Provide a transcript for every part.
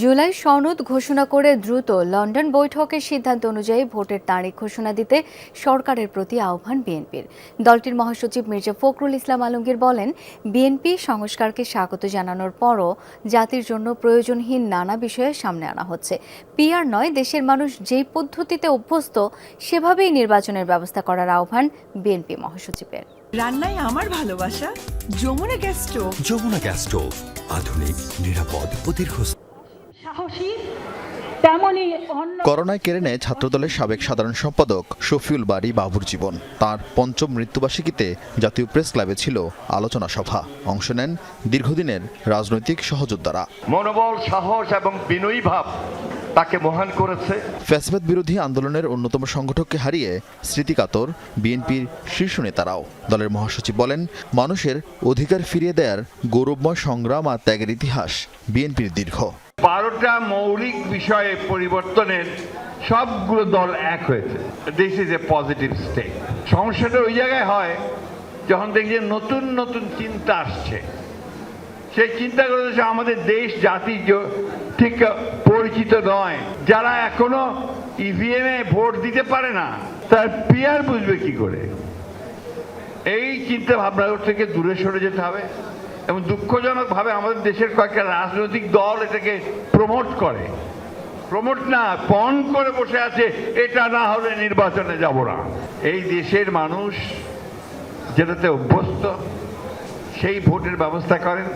জুলাই সনদ ঘোষণা করে দ্রুত লন্ডন বৈঠকের সিদ্ধান্ত অনুযায়ী ভোটের তারিখ ঘোষণা দিতে সরকারের প্রতি আহ্বান বিএনপির। দলটির মহাসচিব মির্জা ফখরুল ইসলাম আলমগীর বলেন বিএনপি সংস্কারকে স্বাগত জানানোর পরও জাতির জন্য প্রয়োজনহীন নানা বিষয়ে সামনে আনা হচ্ছে। পিআর নয় দেশের মানুষ যেই পদ্ধতিতে অভ্যস্ত সেভাবেই নির্বাচনের ব্যবস্থা করার আহ্বান বিএনপি মহাসচিবের। রান্নায় আমার ভালোবাসা Jamuna gas stove. Jamuna gas stove আধুনিক নিরাপদ ও দীর্ঘস্থায়ী। করোনায় কেড়ে নেয় ছাত্রদলের সাবেক সাধারণ সম্পাদক শফিউল বাড়ি বাবুর জীবন। তার পঞ্চম মৃত্যুবার্ষিকীতে জাতীয় প্রেস ক্লাবে ছিল আলোচনা সভা। অংশ নেন দীর্ঘদিনের রাজনৈতিক সহযোদ্ধারা। মনোবল সাহস এবং বিনয়ী ভাব তাকে মহান করেছে। ফ্যাসবাদ বিরোধী আন্দোলনের অন্যতম সংগঠককে হারিয়ে স্মৃতিকাতর বিএনপির শীর্ষ নেতারাও। দলের মহাসচিব বলেন মানুষের অধিকার ফিরিয়ে দেওয়ার গৌরবময় সংগ্রাম আর ত্যাগের ইতিহাস বিএনপির দীর্ঘ। বারোটা মৌলিক বিষয়ে পরিবর্তনের সবগুলো দল এক হয়েছে। This is a positive step সমস্যাটা ওই জায়গায় হয়, যখন দেখি নতুন নতুন চিন্তা আসছে। সেই চিন্তা করতেছে আমাদের দেশ, জাতি ঠিক পরিচিত নয়। যারা এখনও ইভিএম এ ভোট দিতে পারে না, তার পিয়ার বুঝবে কি করে? এই চিন্তা ভাবনা থেকে দূরে সরে যেতে হবে। এবং দুঃখজনকভাবে আমাদের দেশের কয়েকটা রাজনৈতিক দল এটাকে প্রমোট করে। প্রমোট না, পণ করে বসে আছে, এটা না হলে নির্বাচনে যাব না। এই দেশের মানুষ যেটাতে অভ্যস্ত, সেই ভোটের ব্যবস্থা করেন।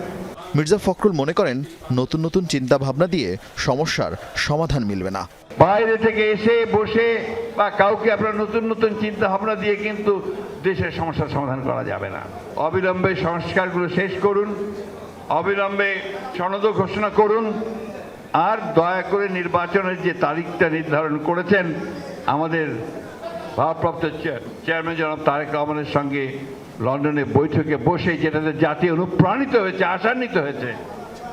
মির্জা ফখরুল মনে করেন নতুন নতুন চিন্তা ভাবনা দিয়ে সমস্যার সমাধান মিলবে না। বাইরে থেকে এসে বসে বা কাউকে আপনার নতুন নতুন চিন্তা ভাবনা দিয়ে কিন্তু দেশের সমস্যার সমাধান করা যাবে না। অবিলম্বে সংস্কারগুলো শেষ করুন, অবিলম্বে সনদ ঘোষণা করুন, আর দয়া করে নির্বাচনের যে তারিখটা নির্ধারণ করেছেন, আমাদের ভারপ্রাপ্ত চেয়ারম্যান জনাব তারেক রহমানের সঙ্গে লন্ডনে বৈঠকে বসে যেটাতে জাতি অনুপ্রাণিত হয়েছে আশান্বিত হয়েছে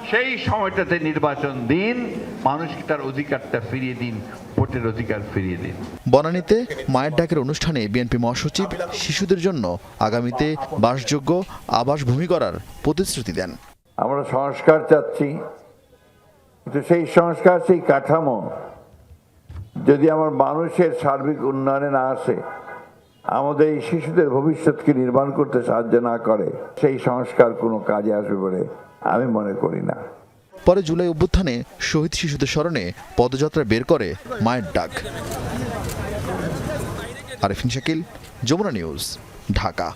সেই সময়টাতে নির্বাচন দিন মানুষকে তার অধিকারটা ফিরিয়ে দিন ভোটের অধিকার ফিরিয়ে দিন। বনানীতে মায়ের ডাকের অনুষ্ঠানে বিএনপি মহাসচিব শিশুদের জন্য আগামীতে বাসযোগ্য আবাস ভূমি করার প্রতিশ্রুতি দেন। আমরা সংস্কার চাচ্ছি কিন্তু সেই সংস্কার সেই কাঠামো যদি আমার মানুষের সার্বিক উন্নয়নে না আসে, আমাদের এই শিশুদের ভবিষ্যৎকে নির্মাণ করতে সাহায্য না করে, সেই সংস্কার কোনো কাজে আসবে বলে আমি মনে করি না। পরে জুলাই অভ্যুত্থানে শহীদ শিশুদের স্মরণে পদযাত্রা বের করে মায়ের ডাক। আরেফিন শাকিল, যমুনা নিউজ, ঢাকা।